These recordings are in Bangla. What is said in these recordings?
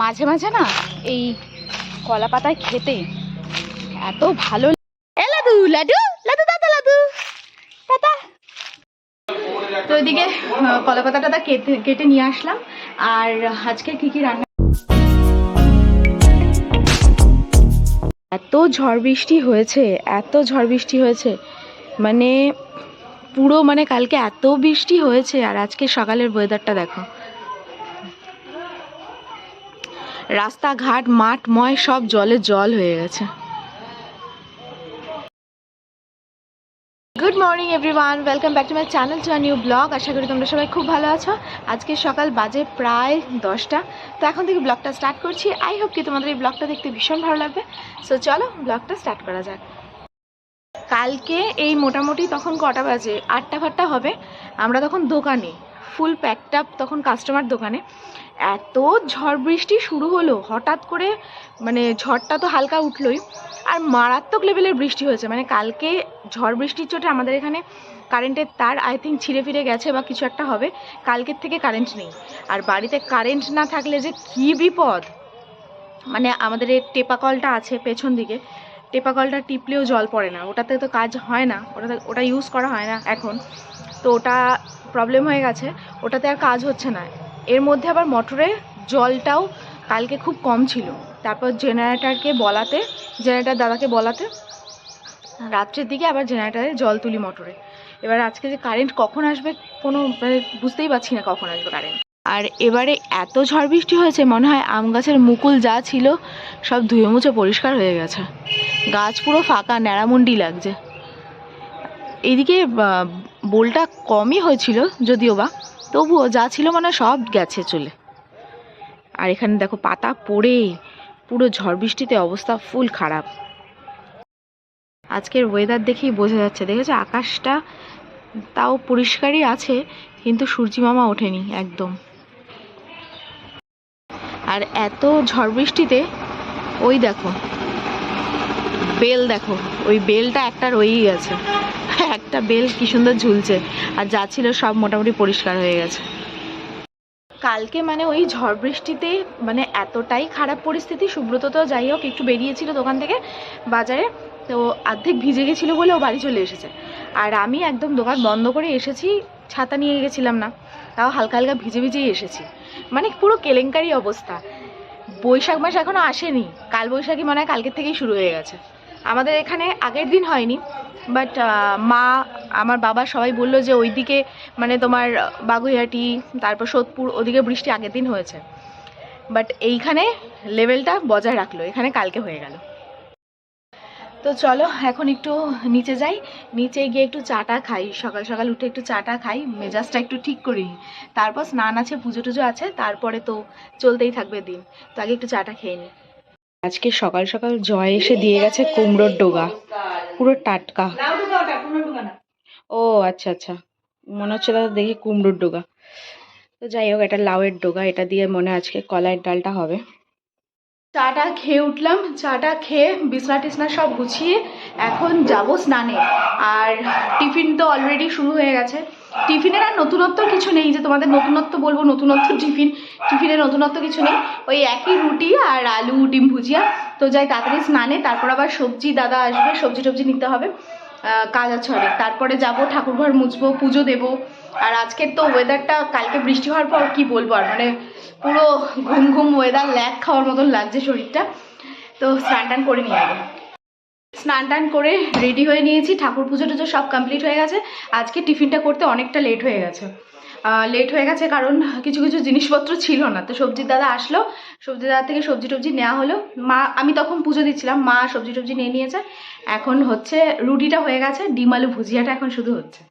মাঝে মাঝে না এই কলা পাতায় খেতে এত ভালো এ লাদু লাডু দাদা লাদু দাদা। তো এদিকে কলা পাতাটা তা কেটে কেটে নিয়ে আসলাম। আর আজকে কি কি রান্না এত ঝড় বৃষ্টি হয়েছে, এত ঝড় বৃষ্টি হয়েছে। মানে পুরো মানে কালকে এত বৃষ্টি হয়েছে, আর আজকে সকালের ওয়েদারটা দেখো। রাস্তাঘাট, মাঠ, ময় সব জলে জল হয়ে গেছে। Good morning everyone welcome back to my channel to new blog আশা করি তোমরা সবাই খুব ভালো আছো। আজকে সকাল বাজে প্রায় দশটা। তো এখন থেকে ব্লগটা স্টার্ট করছি। আই হোপ কি তোমাদের এই ব্লগটা দেখতে ভীষণ ভালো লাগবে। সো চলো ব্লগটা স্টার্ট করা যাক। কালকে এই মোটামুটি তখন কটা বাজে? আটটা ফাটটা হবে। আমরা তখন দোকানে। ফুল প্যাকড আপ তখন কাস্টমার দোকানে। এত ঝড় বৃষ্টি শুরু হলো, হঠাৎ করে মানে ঝড়টা তো হালকা উঠলোই। আর মারাত্মক লেভেলের বৃষ্টি হয়েছে মানে কালকে ঝড় বৃষ্টির চোটে আমাদের এখানে কারেন্টের তার আই থিঙ্ক ছিঁড়ে ফিরে গেছে বা কিছু একটা হবে। কালকের থেকে কারেন্ট নেই। আর বাড়িতে কারেন্ট না থাকলে যে কী বিপদ! মানে আমাদের এই টেপা কলটা আছে পেছন দিকে। টেপা কলটা টিপলেও জল পড়ে না। ওটাতে তো কাজ হয় না। ওটাতে, ওটা ইউজ করা হয় না এখন। তো ওটা প্রবলেম হয়ে গেছে। ওটাতে আর কাজ হচ্ছে না। এর মধ্যে আবার মোটরে জলটাও কালকে খুব কম ছিল। তারপর জেনারেটারকে বলাতে জেনারেটার দাদাকে বলাতে, রাত্রের দিকে আবার জেনারেটারে জল তুলি মোটরে। এবার আজকে যে কারেন্ট কখন আসবে কোনো মানে বুঝতেই পারছি না কখন আসবে কারেন্ট আর এবারে এত ঝড় বৃষ্টি হয়েছে, মনে হয় আম গাছের মুকুল যা ছিল সব ধুয়ে মুছে পরিষ্কার হয়ে গেছে। গাছ পুরো ফাঁকা, ন্যাড়ামুন্ডি লাগছে। এদিকে বোলটা কমই হয়েছিল যদিও বা, তবুও যা ছিল মানে সব গেছে চলে। আর এখানে দেখো, পাতা পড়ে পুরো ঝড় বৃষ্টিতে অবস্থা ফুল খারাপ। আজকের ওয়েদার দেখেই বোঝা যাচ্ছে, দেখেছ? আকাশটা তাও পরিষ্কারই আছে, কিন্তু সূর্যি মামা ওঠেনি একদম। আর এত ঝড় বৃষ্টিতে, ওই দেখো বেল দেখো, ওই বেলটা একটা রয়েই গেছে। একটা বেল কি সুন্দর ঝুলছে, আর যা ছিল সব মোটামুটি পরিষ্কার হয়ে গেছে। কালকে মানে ওই ঝড় বৃষ্টিতে মানে এতটাই খারাপ পরিস্থিতি, সুব্রত তো যাই হোক, একটু বেরিয়েছিল দোকান থেকে বাজারে, তো অর্ধেক ভিজে গেছিল বলে ও বাড়ি চলে এসেছে। আর আমি একদম দোকান বন্ধ করে এসেছি, ছাতা নিয়ে গেছিলাম না, তাও হালকা হালকা ভিজে ভিজেই এসেছি। মানে পুরো কেলেঙ্কারি অবস্থা। বৈশাখ মাস এখনও আসেনি। কাল বৈশাখী মনে হয় কালকের থেকেই শুরু হয়ে গেছে। আমাদের এখানে আগের দিন হয়নি বাট মা, আমার বাবা সবাই বলল যে ওইদিকে মানে তোমার বাগুইহাটি, তারপর সোদপুর, ওদিকে বৃষ্টি আগের দিন হয়েছে। বাট এইখানে লেভেলটা বজায় রাখল, এখানে কালকে হয়ে গেল। তো চলো, এখন একটু নিচে যাই। নিচে গিয়ে একটু চাটা খাই। সকাল সকাল উঠে একটু চাটা খাই। মেজাজটা একটু ঠিক করি। তারপর স্নান আছে, পুজো টুজো আছে, তারপরে তো চলতেই থাকবে দিন। তো আগে একটু চাটা খেয়ে নিই আজকে সকাল সকাল জয় এসে দিয়ে গেছে কুমড়োর ডোগা। পুরো টাটকা। ও আচ্ছা আচ্ছা। মনে হচ্ছে দাদা দেখি কুমড়োর ডোগা। তো যাই হোক, এটা লাউয়ের ডোগা। এটা দিয়ে মনে আজকে কলাইয়ের ডালটা হবে। চাটা খেয়ে উঠলাম, চাটা খেয়ে বিছনা টিসনা সব গুছিয়ে এখন যাব স্নানে। আর টিফিন তো অলরেডি শুরু হয়ে গেছে। টিফিনের আর নতুনত্ব কিছু নেই যে তোমাদের নতুনত্ব বলব, নতুনত্ব টিফিন। টিফিনের নতুনত্ব কিছু নেই। ওই একই রুটি আর আলু, ডিম ভুজিয়া। তো যাই, তাড়াতাড়ি স্নানে, তারপর আবার সবজি দাদা আসবে সবজি টবজি নিতে হবে। আহ, কাজ আছে অনেক। তারপরে যাব ঠাকুরঘর মুছবো পুজো দেবো। আর আজকের তো ওয়েদারটা কালকে বৃষ্টি হওয়ার পর কি বলব আর মানে পুরো ঘুম ঘুম ওয়েদার ল্যাগ খাওয়ার মতন লাগছে শরীরটা। তো স্নান টান করে নিয়ে আগে। স্নান টান করে রেডি হয়ে নিয়েছি ঠাকুর পুজো টুজো সব কমপ্লিট হয়ে গেছে। আজকে টিফিনটা করতে অনেকটা লেট হয়ে গেছে। লেট হয়ে গেছে কারণ কিছু কিছু জিনিসপত্র ছিল না। তো সবজির দাদা আসলো সবজি দাদা থেকে সবজি টবজি নেওয়া হলো। মা, আমি তখন পুজো দিচ্ছিলাম, মা সবজি টবজি নিয়ে নিয়েছে। এখন হচ্ছে রুটিটা হয়ে গেছে, ডিম, আলু ভুজিয়াটা এখন শুধু হচ্ছে।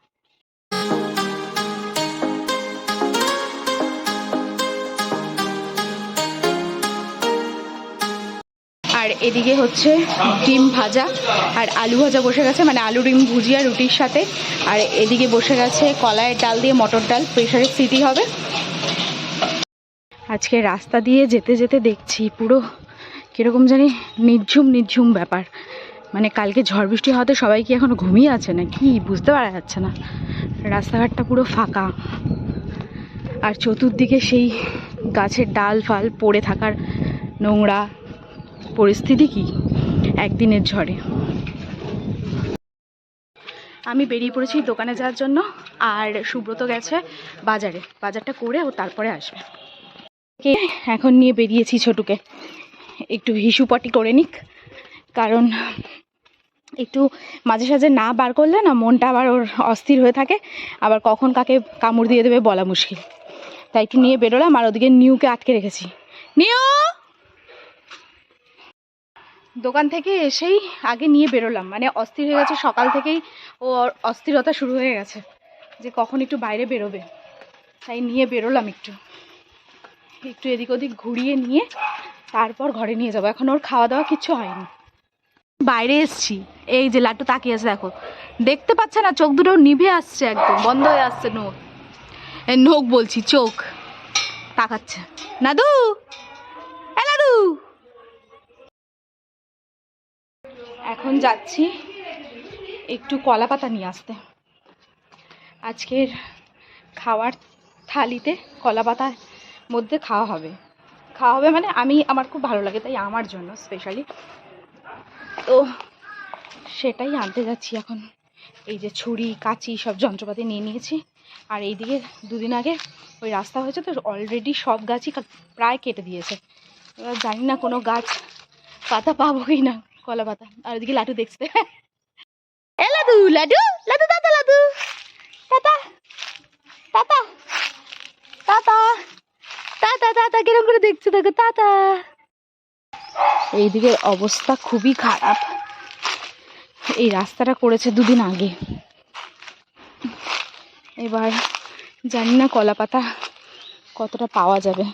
আর এদিকে হচ্ছে ডিম ভাজা আর আলু ভাজা বসে গেছে মানে আলু, ডিম, ভুজিয়া, রুটির সাথে। আর এদিকে বসে গেছে কলাইয়ের ডাল দিয়ে মটর ডাল প্রেশারের সিটি হবে। আজকে রাস্তা দিয়ে যেতে যেতে দেখছি পুরো কীরকম জানি নিঝুম নিঝুম ব্যাপার। মানে কালকে ঝড় বৃষ্টি হওয়াতে সবাই কি এখনও ঘুমিয়ে আছে না কি বুঝতে পারা যাচ্ছে না। রাস্তাঘাটটা পুরো ফাঁকা। আর চতুর্দিকে সেই গাছের ডাল ফাল পড়ে থাকার নোংরা পরিস্থিতি কি? একদিনের ঝড়ে। আমি বেরিয়ে পড়েছি দোকানে যাওয়ার জন্য, আর সুব্রত গেছে বাজারে। বাজারটা করে ও তারপরে আসবে। এখন নিয়ে বেরিয়েছি ছোটুকে। একটু হিসুপটি করে নিক, কারণ একটু মাঝে সাঝে না বার করলে না মনটা আবার ওর অস্থির হয়ে থাকে। আবার কখন কাকে কামড় দিয়ে দেবে বলা মুশকিল। তাই একটু নিয়ে বেরোলাম, আর ওদিকে নিউকে আটকে রেখেছি। নিউ! দোকান থেকে এসেই আগে নিয়ে বেরোলাম। মানে অস্থির হয়ে গেছে, সকাল থেকেই ও অস্থিরতা শুরু হয়ে গেছে যে কখন একটু বাইরে বেরোবে। তাই নিয়ে বেরোলাম একটু। একটু এদিক ওদিক ঘুরিয়ে নিয়ে তারপর ঘরে নিয়ে যাব। এখন ওর খাওয়া দাওয়া কিছু হয়নি। বাইরে এসছি। এই যে লাট্টু তাকিয়ে আছে, দেখো। দেখতে পাচ্ছে না, চোখ দুটো নিভে আসছে একদম। বন্ধ হয়ে আসছে নোখ। নোখ বলছি, চোখ। তাকাচ্ছে। নাদু! এ এখন যাচ্ছি একটু কলা পাতা নিয়ে আসতে। আজকের খাওয়ার থালিতে কলা পাতার মধ্যে খাওয়া হবে। খাওয়া হবে মানে আমি, আমার খুব ভালো লাগে, তাই আমার জন্য স্পেশালি তো সেটাই আনতে যাচ্ছি এখন। এই যে ছুরি, কাঁচি সব যন্ত্রপাতি নিয়ে নিয়েছি। আর এইদিকে দুদিন আগে ওই রাস্তা হয়েছে তো অলরেডি সব গাছই প্রায় কেটে দিয়েছে। এবার জানি না কোনো গাছ পাতা পাবো কি না কলা পাতা। আর ওইদিকে লাটু দেখছে। এ লাডু লাডু লাডু দাদা laddu tata tata tata tata tata কিরম করে দেখছ দেখো টাটা এইদিকের অবস্থা খুবই খারাপ। এই রাস্তাটা করেছে দুদিন আগে। এবার জানি না কলা পাতা কতটা পাওয়া যাবে।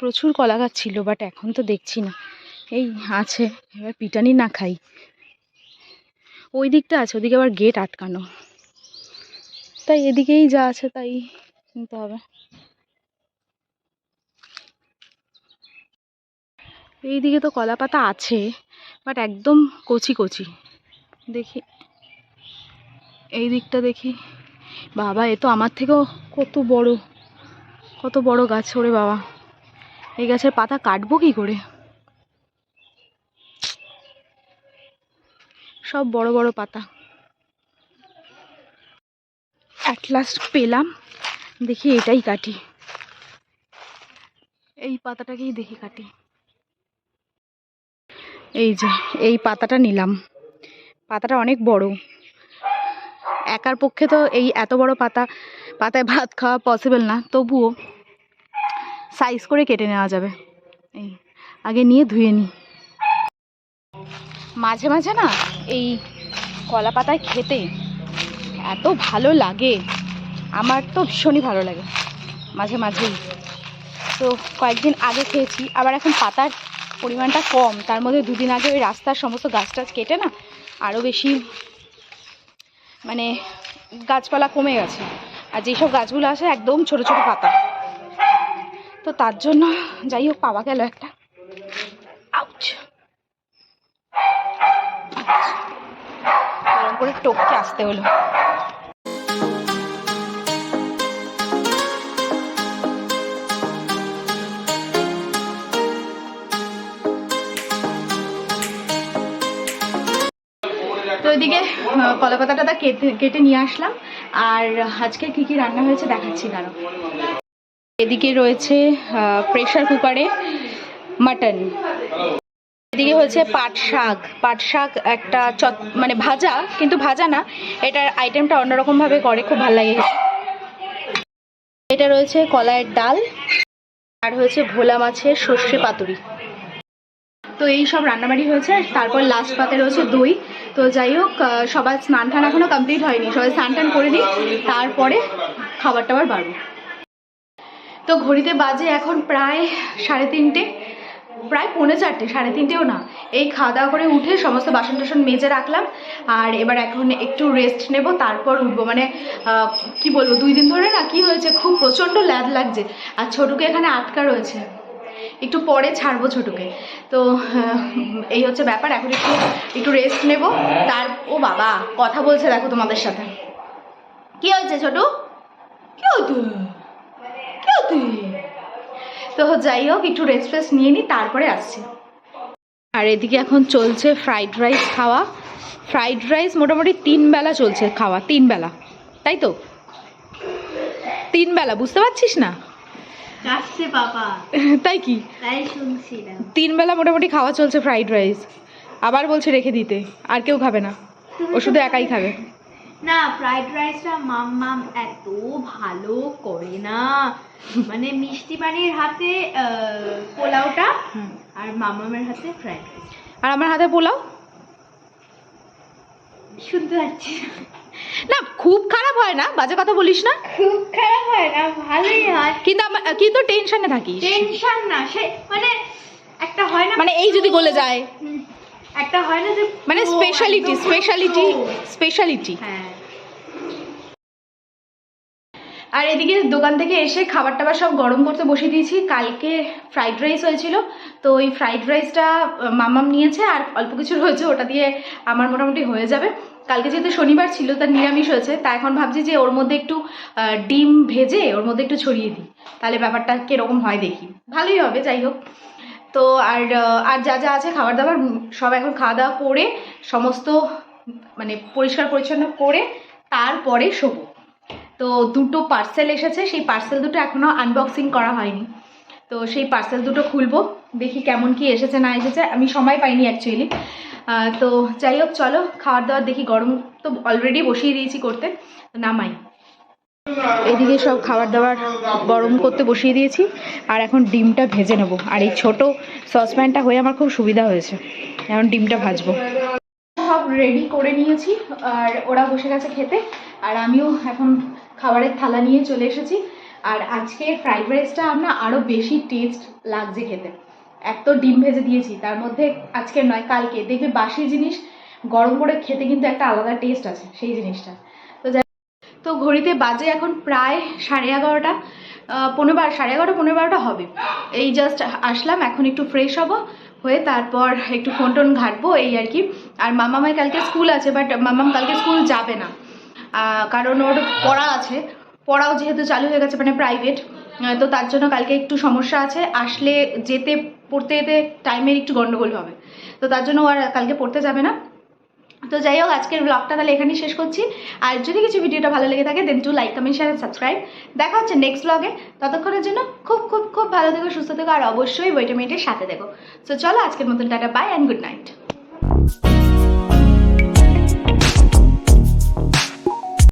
প্রচুর কলা গাছ ছিল বাট এখন তো দেখছি না। এই আছে, এবার পিটানি না খাই। ওই দিকটা আছে, ওদিকে আবার গেট আটকানো। তাই এদিকেই যা আছে তাই নিতে হবে। এইদিকে তো কলা পাতা আছে বাট একদম কচি কচি। দেখি, এই দিকটা দেখি। বাবা, এ তো আমার থেকেও কত বড় কত বড় গাছ ওরে বাবা। এই গাছের পাতা কাটবো কি করে? সব বড় বড় পাতা। অ্যাট লাস্ট পেলাম। দেখি এটাই কাটি। এই পাতাটাকেই দেখি কাটি। এই যে, এই পাতাটা নিলাম। পাতাটা অনেক বড়। একার পক্ষে তো এই এত বড় পাতা, পাতায় ভাত খাওয়া পসিবল না। তবুও সাইজ করে কেটে নেওয়া যাবে। এই, আগে নিয়ে ধুয়ে নিই মাঝে মাঝে না এই কলা পাতায় খেতে এত ভালো লাগে। আমার তো ভীষণই ভালো লাগে, মাঝে মাঝেই। তো কয়েকদিন আগে খেয়েছি, আবার এখন পাতার পরিমাণটা কম। তার মধ্যে দুদিন আগে ওই রাস্তার সমস্ত গাছ টাছ কেটে না আরও বেশি মানে গাছপালা কমে গেছে। আর যেসব গাছগুলো আছে একদম ছোট ছোট পাতা। তো তার জন্য যাই হোক পাওয়া গেল একটা। করে টপকে আসতে হলো। তো ওইদিকে আহ, কলা কেটে কেটে নিয়ে আসলাম। আর আজকে কি কি রান্না হয়েছে দেখাচ্ছি দাঁড়ো এদিকে রয়েছে প্রেশার কুকারে মাটন এদিকে হচ্ছে পাট শাক। পাট শাক একটা চট মানে ভাজা, কিন্তু ভাজা না, এটার আইটেমটা অন্যরকমভাবে করে, খুব ভালো লাগে এটা রয়েছে কলাইয়ের ডাল, আর হয়েছে ভোলা মাছের সর্ষে পাতুরি। তো এই সব রান্নাবাড়ি হয়েছে, তারপর লাস্ট পাতে রয়েছে দই। তো যাই হোক সবার স্নান টান এখনও কমপ্লিট হয়নি। সবাই স্নান টান করে নিই তারপরে খাবার টাবার বাড়বো। তো ঘড়িতে বাজে এখন প্রায় সাড়ে তিনটে, প্রায় পৌনে চারটে, সাড়ে তিনটেও না। এই খাওয়া দাওয়া করে উঠে সমস্ত বাসন টাসন মেজে রাখলাম, আর এবার এখন একটু রেস্ট নেব, তারপর উঠবো। মানে কি বলব, দুই দিন ধরে না কি হয়েছে, খুব প্রচণ্ড ল্যাদ লাগছে, আর ছোটুকে এখানে আটকা রয়েছে। একটু পরে ছাড়বো ছোটুকে। তো এই হচ্ছে ব্যাপার, এখন একটু একটু রেস্ট নেব। তার, ও বাবা, কথা বলছে দেখো তোমাদের সাথে। কি হয়েছে ছোটু? কি হতো তো যাই হোক একটু রেস্ট ফেস্ট নিয়ে নিই তারপরে আসছি। আর এদিকে এখন চলছে ফ্রাইড রাইস খাওয়া। ফ্রাইড রাইস মোটামুটি তিন বেলা চলছে খাওয়া তিন বেলা। তাই তো? তিন বেলা বুঝতে পারছিস না? তাই কি? তিন বেলা মোটামুটি খাওয়া চলছে ফ্রাইড রাইস আবার বলছে রেখে দিতে আর কেউ খাবে না। ও শুধু একাই খাবে। না ফ্রাইড রাইসটা মাম্মাম এত ভালো করে না। মানে মিষ্টি পানির হাতে পোলাওটা আর মামামের হাতে ফ্রাইড রাইস আর আমার হাতে পোলাও? শুনতে পাচ্ছি। না। খুব খারাপ হয় না? বাজে কথা বলিস না। খুব খারাপ হয় না ভালোই হয়। কিন্তু আমার কিন্তু টেনশনে থাকিস। টেনশন না সে মানে একটা হয় না মানে এই যদি গলে যায়। একটা হয় না যে মানে স্পেশালিটি স্পেশালিটি স্পেশালিটি হ্যাঁ। আর এদিকে দোকান থেকে এসে খাবার টাবার সব গরম করতে বসিয়ে দিয়েছি। কালকে ফ্রাইড রাইস হয়েছিল। তো ওই ফ্রাইড রাইসটা মামাম নিয়েছে আর অল্প কিছু রয়েছে, ওটা দিয়ে আমার মোটামুটি হয়ে যাবে। কালকে যেহেতু শনিবার ছিল তার নিরামিষ হয়েছে, তা এখন ভাবছি যে ওর মধ্যে একটু ডিম ভেজে ওর মধ্যে একটু ছড়িয়ে দিই। তাহলে ব্যাপারটা কীরকম হয় দেখি। ভালোই হবে, যাই হোক। তো আর আর যা যা আছে খাবার দাবার সব এখন খাওয়া দাওয়া করে, সমস্ত মানে পরিষ্কার পরিচ্ছন্ন করে, তারপরে শোবো। তো দুটো পার্সেল এসেছে, সেই পার্সেল দুটো এখনও আনবক্সিং করা হয়নি। তো সেই পার্সেল দুটো খুলবো, দেখি কেমন কি এসেছে, না এসেছে, আমি সময় পাইনি অ্যাকচুয়ালি তো যাই হোক, চলো খাবার দাবার দেখি, গরম তো অলরেডি বসিয়ে দিয়েছি করতে নামাই। এদিকে সব খাবার দাবার গরম করতে বসিয়ে দিয়েছি, আর এখন ডিমটা ভেজে নেব। আর এই ছোটো সসপ্যানটা হয়ে আমার খুব সুবিধা হয়েছে। এখন ডিমটা ভাজবো। সব রেডি করে নিয়েছি, আর ওরা বসে গেছে খেতে, আর আমিও এখন খাবারের থালা নিয়ে চলে এসেছি। আর আজকে ফ্রাইড রাইসটা আমরা আরও বেশি টেস্ট লাগছে খেতে। এক তো ডিম ভেজে দিয়েছি, তার মধ্যে আজকে নয়, কালকে। দেখবে বাসি জিনিস গরম করে খেতে কিন্তু একটা আলাদা টেস্ট আছে, সেই জিনিসটা। তো যাই তো ঘড়িতে বাজে এখন প্রায় সাড়ে এগারোটা পনেরো বার, সাড়ে এগারোটা, পনেরো বারোটা হবে। এই জাস্ট আসলাম, এখন একটু ফ্রেশ হব, হয়ে তারপর একটু ফোন টোন ঘাটবো, এই আর কি। আর মামামার কালকে স্কুল আছে বাট মামাম কালকে স্কুল যাবে না। কারণ ওর পড়া আছে। পড়াও যেহেতু চালু হয়ে গেছে মানে প্রাইভেট তো তার জন্য কালকে একটু সমস্যা আছে। আসলে যেতে, পড়তে যেতে টাইমের একটু গন্ডগোল হবে। তো তার জন্য আর কালকে পড়তে যাবে না। তো যাই হোক, আজকের ব্লগটা তাহলে এখানেই শেষ করছি। আর যদি কিছু ভিডিওটা ভালো লেগে থাকে then to like comment share subscribe দেখা হচ্ছে নেক্সট ব্লগে ততক্ষণের জন্য খুব খুব খুব ভালো থেকো, সুস্থ থেকো, আর অবশ্যই বইটা মেয়েটের সাথে দেখো তো চলো, আজকের মতন tata bye and good night